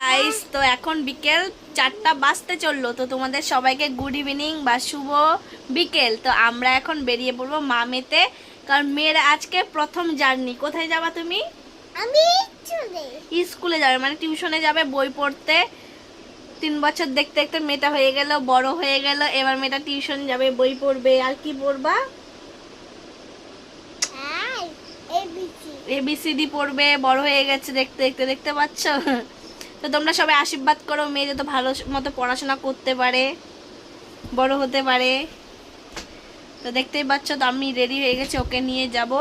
Guys তো এখন বিকেল চারটা বাজতে চলল তো তোমাদের সবাইকে গুড ইভিনিং বা শুভ বিকেল। তো আমরা এখন বেরিয়ে পড়ব মামেতে কারণ মেয়ের আজকে প্রথম জার্নি। কোথায় যাবা তুমি? আমি স্কুলে। যাবে মানে টিউশনে যাবে বই পড়তে। তিন বছর দেখতে দেখতে মেয়েটা হয়ে গেল বড় হয়ে গেল এবার মেয়েটা টিউশন যাবে বই পড়বে। আর কি পড়বা? এবিসিডি পড়বে বড় হয়ে গেছে দেখতে দেখতে দেখতে পাচ্ছ? তো তোমরা সবাই আশীর্বাদ করো মেয়ে যাতে ভালো মতো পড়াশোনা করতে পারে বড় হতে পারে। তো দেখতেই পাচ্ছ তো আমি রেডি হয়ে গেছি ওকে নিয়ে যাব।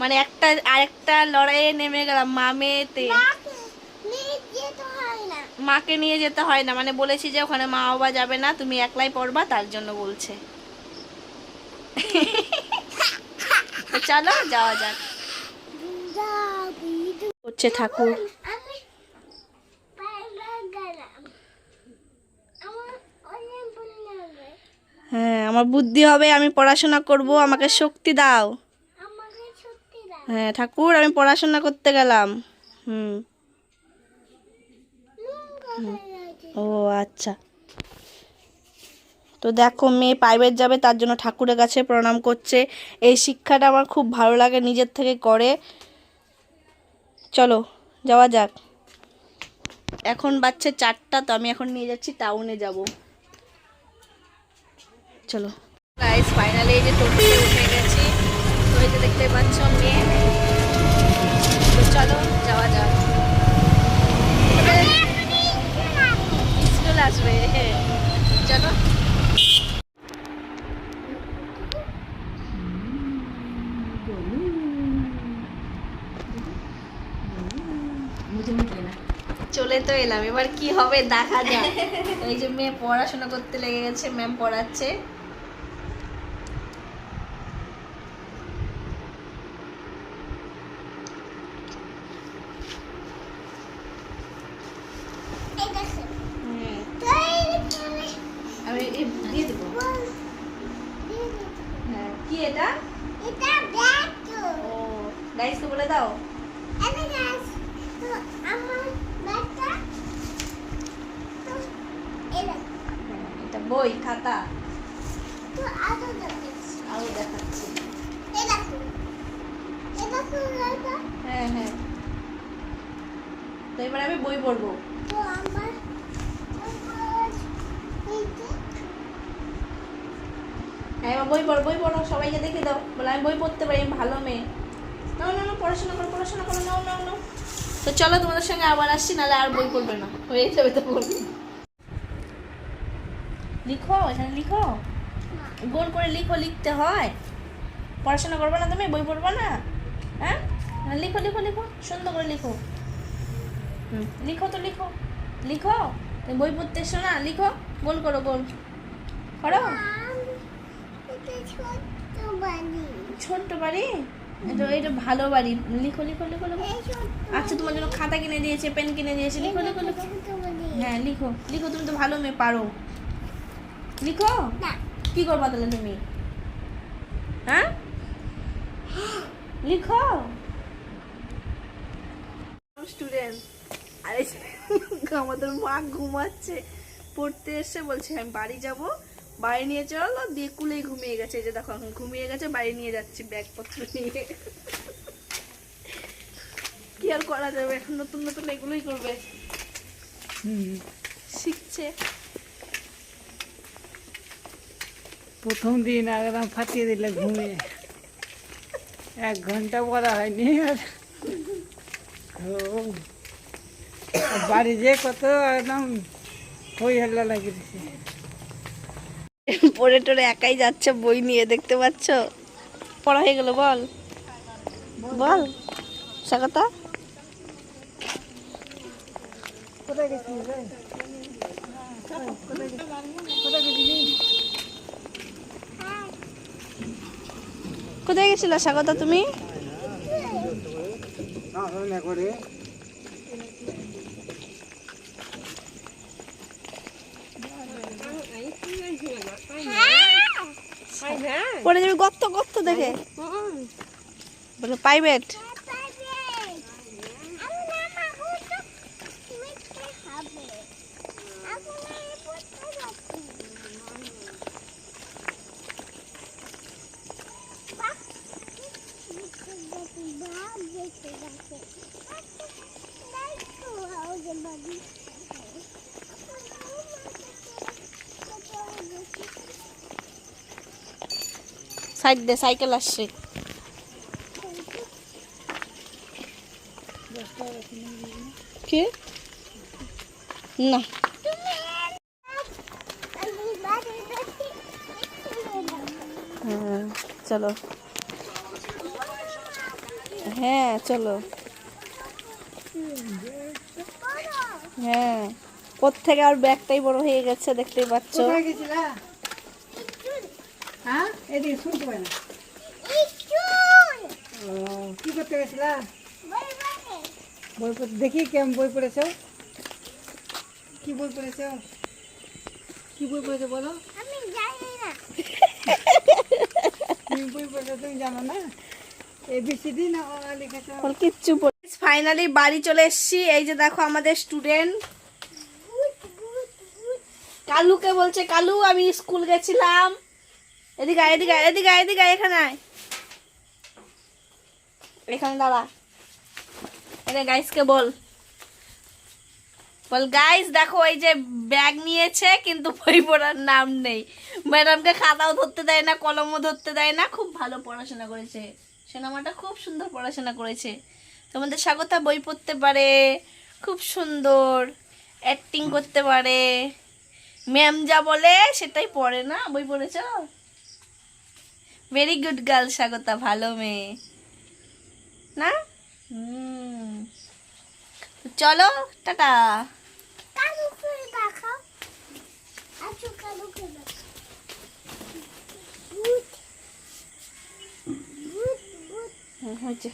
মানে একটা আরেকটা লড়াইয়ে নেমে গেলাম মা মেয়েতে। নিজে তো না। মাকে নিয়ে যেতে হয় না মানে বলেছি যে ওখানে মা বাবা যাবে না তুমি একলাই পড়বা তার জন্য বলছে। চলো যাওয়া যাক। হচ্ছে ঠাকুর আমি পাইলা গেলাম আমার অনেক বললাম হ্যাঁ আমার বুদ্ধি হবে আমি পড়াশোনা করব আমাকে শক্তি দাও। হ্যাঁ ঠাকুর আমি পড়াশোনা করতে গেলাম। হুম। ও আচ্ছা। তো দেখো মেয়ে প্রাইভেট যাবে তার জন্য ঠাকুরের কাছে প্রণাম করছে। এই শিক্ষাটা আমার খুব ভালো লাগে নিজের থেকে করে। চলো যাওয়া যাক। এখন বাচ্চা চারটা তো আমি এখন নিয়ে যাচ্ছি টাউনে যাব। চলো। গাইস ফাইনালি এই যে টোটোতে উঠে গেছি। তো এই যে দেখতে পাচ্ছ মেয়ে। তো চলো, যাওয়া যাক। স্কুল আসবে হ্যাঁ। চলো। চলে তো এলাম। এবার কি হবে দেখা যাক। এই যে মেয়ে পড়াশোনা করতে লেগে গেছে ম্যাম পড়াচ্ছে এই দেখো হ্যাঁ তাই চলে আমি এই দিয়ে দেবো। হ্যাঁ কি এটা? এটা ব্যাগ তো ও গাইসকে বলে দাও। এনে গাছ তো আমার ব্যাগটা তো এটা বই, খাতা। তো আরও দেখাচ্ছি। এই দেখো এই দেখো এটা হ্যাঁ হ্যাঁ। তো এবার আমি বই পড়ব। তো আমার হ্যাঁ এবার বই পড়ো বই পড়ো সবাইকে দেখে দাও। বলে আমি বই পড়তে পারি ভালো মেয়ে। নাও না না পড়াশোনা করো পড়াশোনা করো নাও নাও নাও। তো চলো তোমাদের সঙ্গে আবার আসছি নাহলে আর বই পড়বে না। হয়ে যাবে তো পড়বে লিখো এখানে লিখো। গোল করে লিখো লিখতে হয়। পড়াশোনা করবে না তুমি বই পড়বে না? হ্যাঁ? হ্যাঁ, লিখো লিখো লিখো সুন্দর করে লিখো। হুম লিখো তো লিখো। লিখো? বই পড়তে এসো না লিখো। গোল করো গোল। করো? ছোট্ট বাড়ি? এটা এটা ভালো বাড়ি। লিখো লিখো লিখো লিখো। আচ্ছা তোমার জন্য খাতা কিনে দিয়েছে পেন কিনে দিয়েছে লিখো লিখো লিখো। হ্যাঁ লিখো। লিখো তুমি তো ভালো মেয়ে পারো। লিখো? কি করবা তাহলে তুমি? হ্যাঁ? লিখো। স্টুডেন্ট আরে আমাদের মা ঘুমাচ্ছে। পড়তে এসে বলছে আমি বাড়ি যাব। বাড়ি নিয়ে চলো দিয়ে কুলেই ঘুমিয়ে গেছে। এই যে দেখো এখন ঘুমিয়ে গেছে বাড়ি নিয়ে যাচ্ছি ব্যাগপত্র নিয়ে। কি আর করা যাবে? এখন নতুন নতুন এগুলোই করবে। শিখছে। প্রথম দিন একদম ফাটিয়ে দিলে ঘুমিয়ে। এক ঘণ্টা পড়া হয়নি আর। বাড়ি যে কত একদম হই হল্লা লাগিয়ে পড়ে টরে একাই যাচ্ছে বই নিয়ে দেখতে পাচ্ছ পড়া হয়ে গেল বল বল স্বাগতা? কোথায় গেছিল স্বাগতা তুমি না, রান্না করে পড়ে যাবি গর্ত গর্ত দেখে। বলো প্রাইভেট আমি না মাগো তো তুমি যাবে এখন আমি পড়তে যাচ্ছি বাহ, দেখতে যাচ্ছি, বাহ, দেখতে যাচ্ছি। আচ্ছা, দেখো, ওদের বাড়ি। এখন আমার কাছে কোথাও দেখি। সাইড দে সাইকেল আসছে। না? কি হ্যাঁ চলো। হ্যাঁ চলো। হ্যাঁ। কোত্থেকে আর ব্যাগটাই বড় হয়ে গেছে দেখতেই পাচ্ছ। হ্যাঁ? এদিকে শুনতে পাই না। ও কি করতে গেছিলা? বই পড়তে দেখি কেমন বই পড়েছো। কি বই পড়েছো? কি বই পড়েছ বলো। আমি জানি না। তুমি বই পড়েছো তুমি জানো না? এবিসিডি না কিচ্ছু ফাইনালি বাড়ি চলে এসেছি। এই যে দেখো আমাদের স্টুডেন্ট কালুকে বলছে কালু আমি স্কুল গেছিলাম। এদিকে আয়, এদিকে আয়, এদিকে এদিকে এখানে এখানে দাঁড়া। এটা গাইসকে বল। বল গাইস দেখো এই যে ব্যাগ নিয়েছে কিন্তু বই পড়ার নাম নেই। ম্যাডামকে খাতাও ধরতে দেয় না কলমও ধরতে দেয় না খুব ভালো পড়াশোনা করেছে। সিনেমাটা খুব সুন্দর পড়াশোনা করেছে। তোমাদের স্বাগতা বই পড়তে পারে খুব সুন্দর অ্যাক্টিং করতে পারে। ম্যাম যা বলে সেটাই পড়ে না? বই পড়েছ? ভেরি গুড গার্ল স্বাগতা ভালো মেয়ে। না? চলো টাটা। হয়েছে।